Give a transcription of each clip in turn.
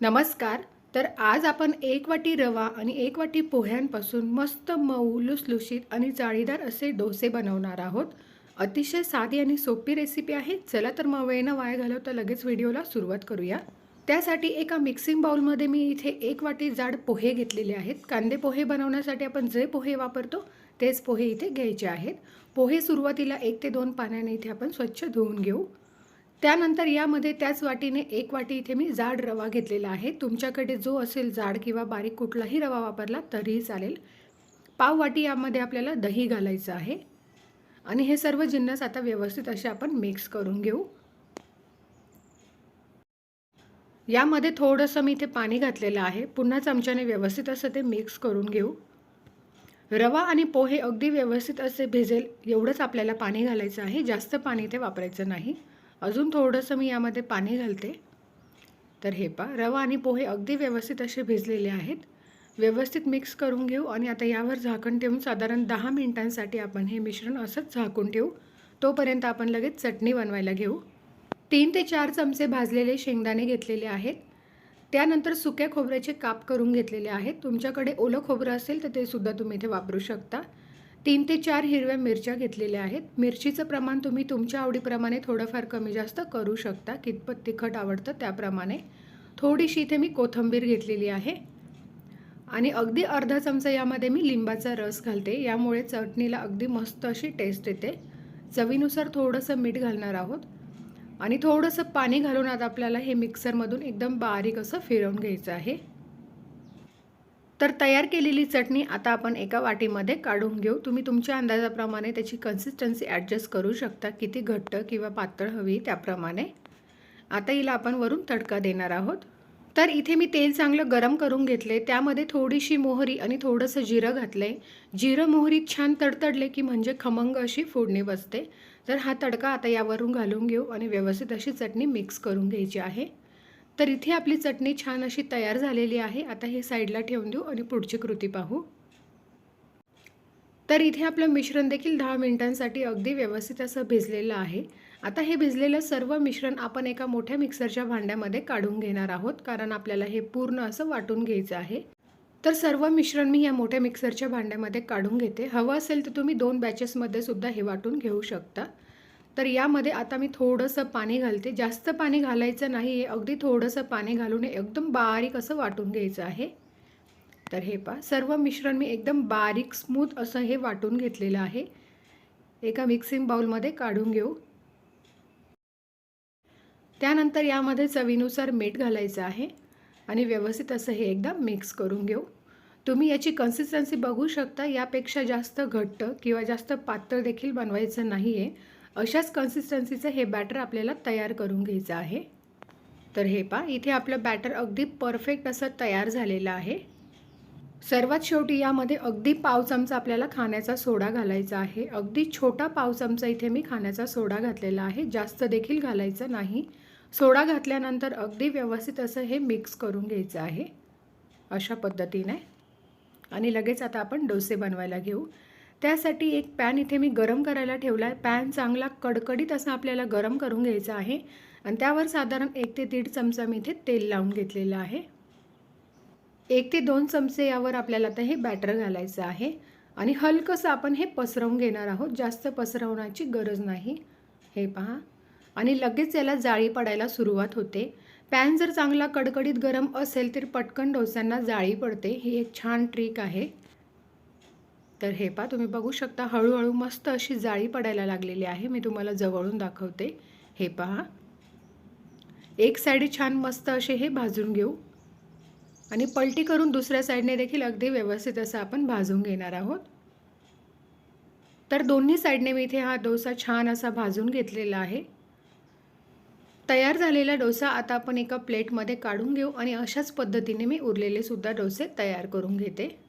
नमस्कार. तर आज आपण एक वाटी रवा आणि एक वाटी पोह्यांपासून मस्त मऊ लुसलुशीत आणि जाळीदार असे डोसे बनवणार आहोत. अतिशय साधी आणि सोपी रेसिपी आहे. चला तर मग वेळ न वाया घालवता लगेच व्हिडिओला सुरुवात करूया. त्यासाठी एका मिक्सिंग बाउलमध्ये मी इथे एक वाटी जाड पोहे घेतलेले आहेत. कांदे पोहे बनवण्यासाठी आपण जे पोहे वापरतो तेच पोहे इथे घ्यायचे आहेत. पोहे सुरुवातीला एक ते दोन पाण्याने इथे आपण स्वच्छ धुवून घेऊ. त्यानंतर यामध्ये त्याच वाटीने एक वाटी इथे मी जाड रवा घेतलेला आहे. तुमच्याकडे जो असेल जाड किंवा बारीक कुठलाही रवा वापरला तरीही चालेल. पाव वाटी यामध्ये आपल्याला दही घालायचं आहे. आणि हे सर्व जिन्नस आता व्यवस्थित असे आपण मिक्स करून घेऊ. यामध्ये थोडंसं मी इथे पाणी घातलेलं आहे. पुन्हा चमच्याने व्यवस्थित असं ते मिक्स करून घेऊ. रवा आणि पोहे अगदी व्यवस्थित असे भिजेल एवढंच आपल्याला पाणी घालायचं आहे. जास्त पाणी इथे वापरायचं नाही. अजून थोडंसं मी यामध्ये पाणी घालते. तर हे पा रवा आणि पोहे अगदी व्यवस्थित असे भिजलेले आहेत. व्यवस्थित मिक्स करून घेऊ आणि आता यावर झाकण ठेवून साधारण दहा मिनिटांसाठी आपण हे मिश्रण असंच झाकून ठेवू. तोपर्यंत आपण लगेच चटणी बनवायला घेऊ. तीन ते चार चमचे भाजलेले शेंगदाणे घेतलेले आहेत. त्यानंतर सुक्या खोबऱ्याचे काप करून घेतलेले आहेत. तुमच्याकडे ओलं खोबरं असेल तर ते सुद्धा तुम्ही इथे वापरू शकता. तीन ते चार हिरव्या मिरच्या घेतलेल्या आहेत. मिरचीचं प्रमाण तुम्ही तुमच्या आवडीप्रमाणे थोडंफार कमी जास्त करू शकता. कितपत तिखट आवडतं त्याप्रमाणे. थोडीशी इथे मी कोथंबीर घेतलेली आहे. आणि अगदी अर्धा चमचा यामध्ये मी लिंबाचा रस घालते. यामुळे चटणीला अगदी मस्त अशी टेस्ट येते. चवीनुसार थोडंसं मीठ घालणार आहोत. आणि थोडंसं पाणी घालून आता आपल्याला हे मिक्सरमधून एकदम बारीक असं फिरवून घ्यायचं आहे. तर तयार केलेली चटणी आता आपण एका वाटीमध्ये काढून घेऊ. तुम्ही तुमच्या अंदाजाप्रमाणे त्याची कन्सिस्टन्सी ॲडजस्ट करू शकता. किती घट्ट किंवा पातळ हवी त्याप्रमाणे. आता हिला आपण वरून तडका देणार आहोत. तर इथे मी तेल चांगलं गरम करून घेतले. त्यामध्ये थोडीशी मोहरी आणि थोडंसं जिरं घातलं आहे जिरं मोहरी छान तडतडले की म्हणजे खमंग अशी फोडणी बसते. तर हा तडका आता यावरून घालून घेऊ आणि व्यवस्थित अशी चटणी मिक्स करून घ्यायची आहे. तर इथे आपली चटणी छान अशी तयार झालेली आहे. आता हे साईडला ठेवून देऊ आणि पुढची कृती पाहू. तर इथे आपलं मिश्रण देखील दहा मिनिटांसाठी अगदी व्यवस्थित असं भिजलेलं आहे. आता हे भिजलेलं सर्व मिश्रण आपण एका मोठ्या मिक्सरच्या भांड्यामध्ये काढून घेणार आहोत कारण आपल्याला हे पूर्ण असं वाटून घ्यायचं आहे. तर सर्व मिश्रण मी या मोठ्या मिक्सरच्या भांड्यामध्ये काढून घेते. हवं असेल तर तुम्ही दोन बॅचेसमध्ये सुद्धा हे वाटून घेऊ शकता. तर यामध्ये आता मी थोडंसं पाणी घालते. जास्त पाणी घालायचं नाही आहे अगदी थोडंसं पाणी घालून एकदम बारीक असं वाटून घ्यायचं आहे. तर हे पा सर्व मिश्रण मी एकदम बारीक स्मूथ असं हे वाटून घेतलेलं आहे. एका मिक्सिंग बाउलमध्ये काढून घेऊ. त्यानंतर यामध्ये चवीनुसार मीठ घालायचं आहे आणि व्यवस्थित असं हे एकदा मिक्स करून घेऊ. तुम्ही याची कन्सिस्टन्सी बघू शकता. यापेक्षा जास्त घट्ट किंवा जास्त पातळ देखील बनवायचं नाही आहे अशाच कन्सिस्टन्सीचं हे बॅटर आपल्याला तयार करून घ्यायचं आहे. तर हे पा इथे आपलं बॅटर अगदी परफेक्ट असं तयार झालेलं आहे. सर्वात शेवटी यामध्ये अगदी पाव चमचा आपल्याला खाण्याचा सोडा घालायचा आहे. अगदी छोटा पाव चमचा इथे मी खाण्याचा सोडा घातलेला आहे. जास्त देखील घालायचं नाही. सोडा घातल्यानंतर अगदी व्यवस्थित असं हे मिक्स करून घ्यायचं आहे. अशा पद्धतीने. आणि लगेच आता आपण डोसे बनवायला घेऊ. त्यासाठी एक पॅन इथे मी गरम करायला ठेवला आहे पॅन चांगला कडकडीत असं आपल्याला गरम करून घ्यायचा आहे. आणि त्यावर साधारण एक ते दीड चमचा मी इथे तेल लावून घेतलेलं आहे. एक ते दोन चमचे यावर आपल्याला आता हे बॅटर घालायचं आहे. आणि हलकंसं आपण हे पसरवून घेणार आहोत. जास्त पसरवण्याची गरज नाही. हे पहा. आणि लगेच याला जाळी पडायला सुरुवात होते. पॅन जर चांगला कडकडीत गरम असेल तर पटकन डोस्यांना जाळी पडते. ही एक छान ट्रिक आहे. तर हे पा तुम्ही बघू शकता हळूहळू मस्त अशी जाळी पडायला लागलेली आहे. मी तुम्हाला जवळून दाखवते. हे पहा. एक साईड छान मस्त असे हे भाजून घेऊ. आणि पलटी करून दुसऱ्या साईडने देखील अगदी व्यवस्थित असं आपण भाजून घेणार आहोत. तर दोन्ही साईडने मी इथे हा डोसा छान असा भाजून घेतलेला आहे. तयार झालेला डोसा आता आपण एका प्लेटमध्ये काढून घेऊ आणि अशाच पद्धतीने मी उरलेले सुद्धा डोसे तयार करून घेते.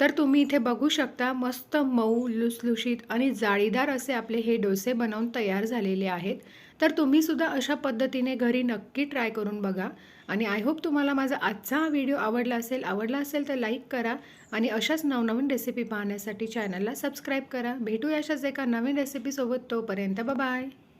तर तुम्ही इथे बघू शकता मस्त मऊ लुसलुशीत आणि जाळीदार असे आपले हे डोसे बनवून तयार झालेले आहेत. तर तुम्हीसुद्धा अशा पद्धतीने घरी नक्की ट्राय करून बघा. आणि आय होप तुम्हाला माझा आजचा हा व्हिडिओ आवडला असेल आवडला असेल तर लाईक करा आणि अशाच नवनवीन रेसिपी पाहण्यासाठी चॅनलला सबस्क्राईब करा. भेटूया अशाच एका नवीन रेसिपीसोबत तोपर्यंत बाय